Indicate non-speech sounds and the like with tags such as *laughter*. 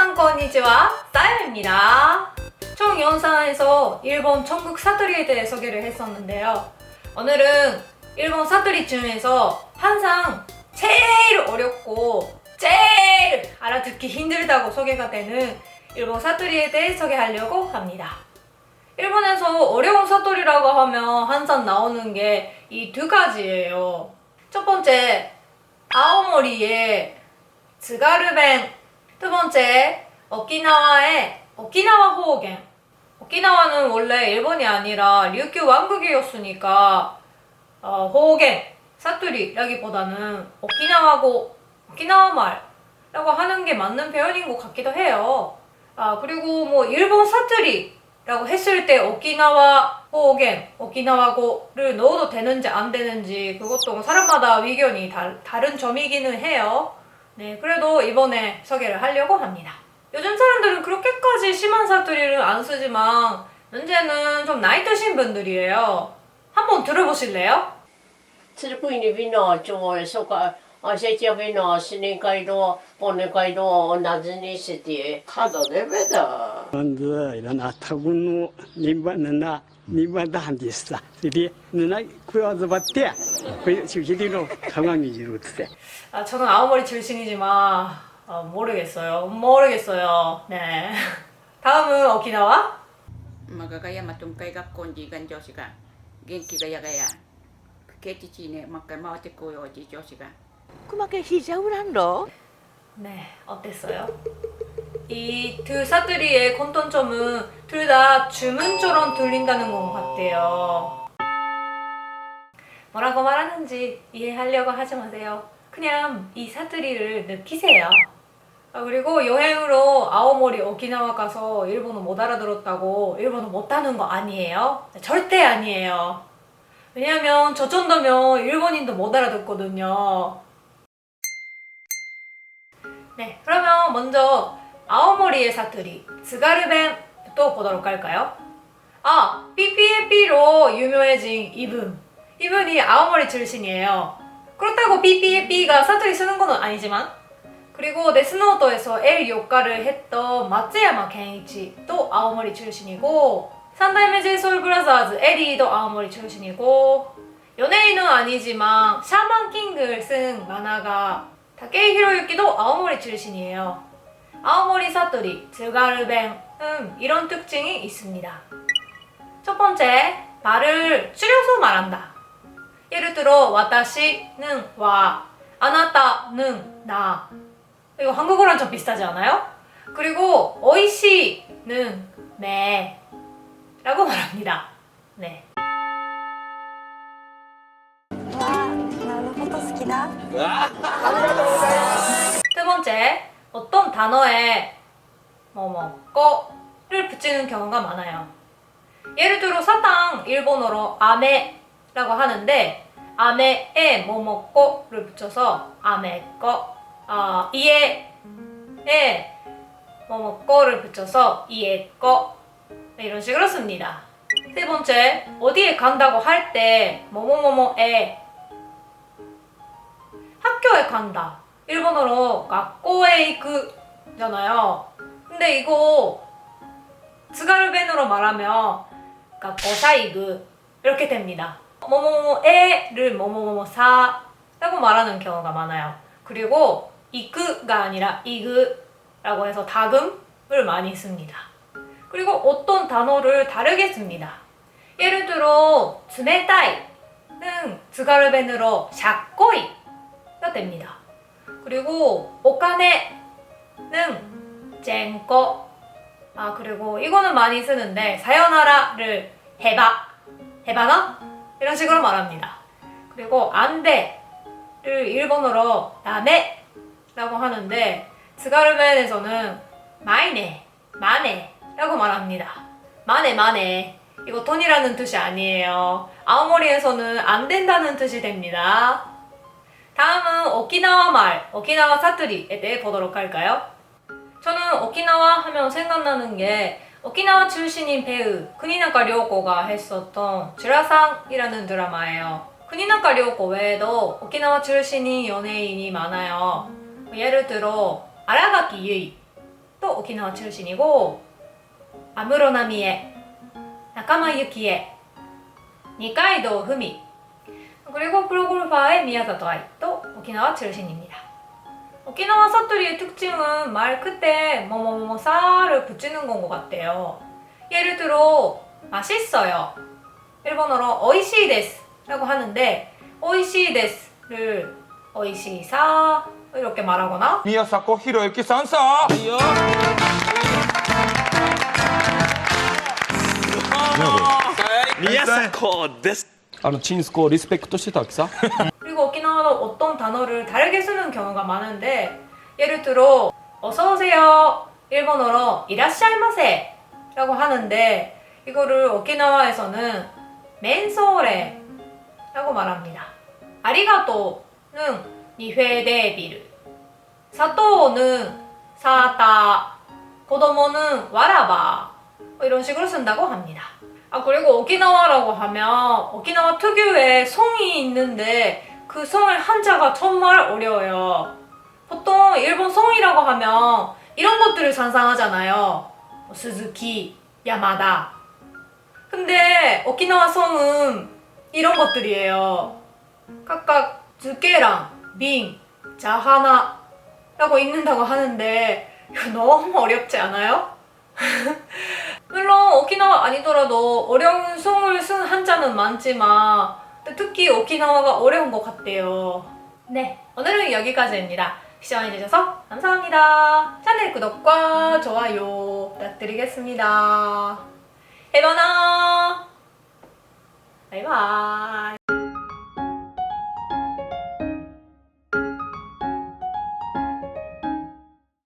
미나상 konnichiwa 사연입니다. 총 영상에서 일본 전국 사투리에 대해 소개를 했었는데요. 오늘은 일본 사투리 중에서 항상 제일 어렵고 제일 알아듣기 힘들다고 소개가 되는 일본 사투리에 대해 소개하려고 합니다. 일본에서 어려운 사투리라고 하면 항상 나오는 게 이 두 가지예요. 첫 번째, 아오모리의 즈가르벤. 두 번째, 오키나와의 오키나와 호갱. 오키나와는 원래 일본이 아니라 류큐 왕국이었으니까 어, 호갱, 사투리라기보다는 오키나와고 오키나와 말라고 하는 게 맞는 표현인 것 같기도 해요. 아 그리고 뭐 일본 사투리라고 했을 때 오키나와 호갱, 오키나와고를 넣어도 되는지 안 되는지 그것도 뭐 사람마다 의견이 다, 다른 점이기는 해요. 네, 그래도 이번에 소개를 하려고 합니다. 요즘 사람들은 그렇게까지 심한 사투리를 안 쓰지만 문제는 좀 나이 드신 분들이에요. 한번 들어보실래요? 칠분이 비나줘에서 어제저 비나으니까 이도 보니까 이도 나중에 시디 하도 되베다. 근데 이런 아타군노 님바는 나 님바다 한디스다. 이리 누나 구여서 봤대. 그 질질이로 상황이지 어때? 아 저는 아무리 질신이지만 아, 어, 모르겠어요. 모르겠어요. 네. 다음은 오키나와. 마가 가야 마통가이 갖고 온 지간 조시가 겐키가 야가야 그게지치네 막가 마와테 고요지 조시가 그마게 시작을 한다. 네, 어땠어요? 이 두 사투리의 콘톤점은 둘 다 주문처럼 들린다는 것 같아요. 뭐라고 말하는지 이해하려고 하지 마세요. 그냥 이 사투리를 느끼세요. 아, 그리고 여행으로 아오모리, 오키나와 가서 일본어 못 알아들었다고 일본어 못하는 거 아니에요? 절대 아니에요. 왜냐면 저 정도면 일본인도 못 알아듣거든요. 네, 그러면 먼저 아오모리의 사투리, 스가르벤부터 보도록 할까요? 아, 삐삐에삐로 유명해진 이분. 이분이 아오모리 출신이에요. 그렇다고 삐삐에삐가 사투리 쓰는 건 아니지만 그리고 데스노ート에서 L 역할을 했던 마츠야마 켄이치도 아오모리 출신이고 산다이메 제이솔브라자즈 에리도 아오모리 출신이고 연예인은 아니지만 샤만 킹을 쓴 만화가 다케이 히로유키도 아오모리 출신이에요. 아오모리 사투리, 즈가르뱅은 이런 특징이 있습니다. 첫 번째, 말을 줄여서 말한다. 예를 들어 와다시는 와, 아나타는 나. 이거 한국어랑 좀 비슷하지 않아요? 그리고 오이시는 매라고 말합니다. 네. 네. 두 번째, 어떤 단어에 뭐뭐 거를 붙이는 경우가 많아요. 예를 들어 사탕 일본어로 아메라고 하는데 아메에 뭐뭐 거를 붙여서 아메 거, 아 이에에 뭐뭐 거를 붙여서 이에 거 네, 이런 식으로 씁니다. 세 번째, 어디에 간다고 할 때 뭐뭐뭐뭐에 학교에 간다. 일본어로 학교에 이쿠잖아요. 근데 이거 즈가르벤으로 말하면 학교사이그 이렇게 됩니다. 뭐뭐뭐에를 뭐뭐뭐사라고 말하는 경우가 많아요. 그리고 이쿠가 아니라 이그라고 해서 다금을 많이 씁니다. 그리고 어떤 단어를 다르게 씁니다. 예를 들어 冷たい는 즈가르벤으로 샤꼬이가 됩니다. 그리고 오카네는 젠거 아 그리고 이거는 많이 쓰는데 사요나라를 해봐 해봐나 이런 식으로 말합니다. 그리고 안 돼를 일본어로 나네 라고 하는데 스가르벤에서는 마이네 마네 라고 말합니다. 마네 마네 이거 돈이라는 뜻이 아니에요. 아오모리에서는 안 된다는 뜻이 됩니다. 다음은 오키나와 말, 오키나와 사투리에 대해 보도록 할까요? 저는 오키나와 하면 생각나는 게 오키나와 출신인 배우 쿠니나카 료코가 했었던 주라상이라는 드라마예요. 쿠니나카 료코 외에도 오키나와 출신인 연예인이 많아요. 예를 들어 아라가키 유이 또 오키나와 출신이고 아무로나미에, 나카마 유키에, 니카이도 후미 그리고 프로골퍼의 미야사토 아이도 오키나와 출신입니다. 오키나와 사투리의 특징은 말 끝에 뭐뭐뭐 사를 붙이는 건 것 같아요. 예를 들어 맛있어요. 일본어로 오이시 데스 라고 하는데 오이시 데스를 오이시사 이렇게 말하거나 宮迫博之さんさいいよ宮迫ですあのチンスコをリスペクトしてたわけさ *laughs* 단어를 다르게 쓰는 경우가 많은데 예를 들어 어서 오세요. 일본어로 이라시아이마세 라고 하는데 이거를 오키나와에서는 맨소레 라고 말합니다. 아리가또는 니회데비르 사토는 사타 고도모는 와라바 뭐 이런 식으로 쓴다고 합니다. 아 그리고 오키나와라고 하면 오키나와 특유의 성이 있는데 그 성의 한자가 정말 어려워요. 보통 일본 성이라고 하면 이런 것들을 상상하잖아요. 뭐 스즈키, 야마다. 근데 오키나와 성은 이런 것들이에요. 각각 즈케랑 빈, 자하나라고 읽는다고 하는데 이거 너무 어렵지 않아요? *laughs* 물론 오키나와 아니더라도 어려운 성을 쓴 한자는 많지만 특히 오키나와가 어려운 것 같대요. 네, 오늘은 여기까지입니다. 시청해 주셔서 감사합니다. 채널 구독과 좋아요 부탁드리겠습니다. 해바나 바이바이